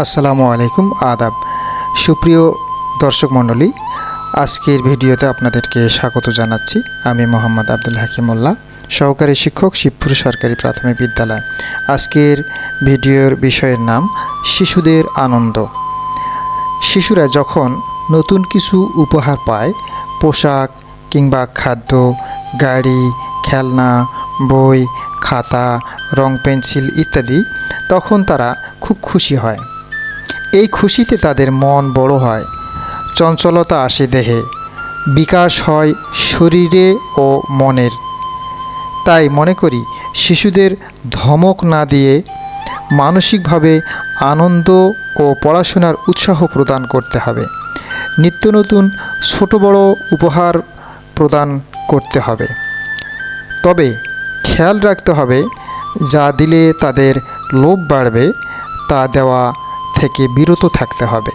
আসসালামু আলাইকুম, আদাব। সুপ্রিয় দর্শক মণ্ডলী, আজকের ভিডিওতে আপনাদেরকে স্বাগত জানাচ্ছি। আমি মোহাম্মদ আব্দুল হাকিমুল্লাহ সহকারী শিক্ষক, শিবপুর সরকারি প্রাথমিক বিদ্যালয়। আজকের ভিডিওর বিষয়ের নাম, শিশুদের আনন্দ। শিশুরা যখন নতুন কিছু উপহার পায়, পোশাক কিংবা খাদ্য, গাড়ি, খেলনা, বই, খাতা, রং পেন্সিল ইত্যাদি, তখন তারা খুব খুশি হয়। এই খুশিতে তাদের মন বড় হয়। চঞ্চলতা আসে দেহে। বিকাশ হয় শরীরে ও মনের। তাই মনে করি শিশুদের ধমক না দিয়ে মানসিকভাবে আনন্দ ও পড়াশোনার উৎসাহ প্রদান করতে হবে। নিত্য নতুন ছোট বড় উপহার প্রদান করতে হবে। তবে খেয়াল রাখতে হবে, যা দিলে তাদের লোভ বাড়বে, তা দেওয়া থেকে বিরত থাকতে হবে।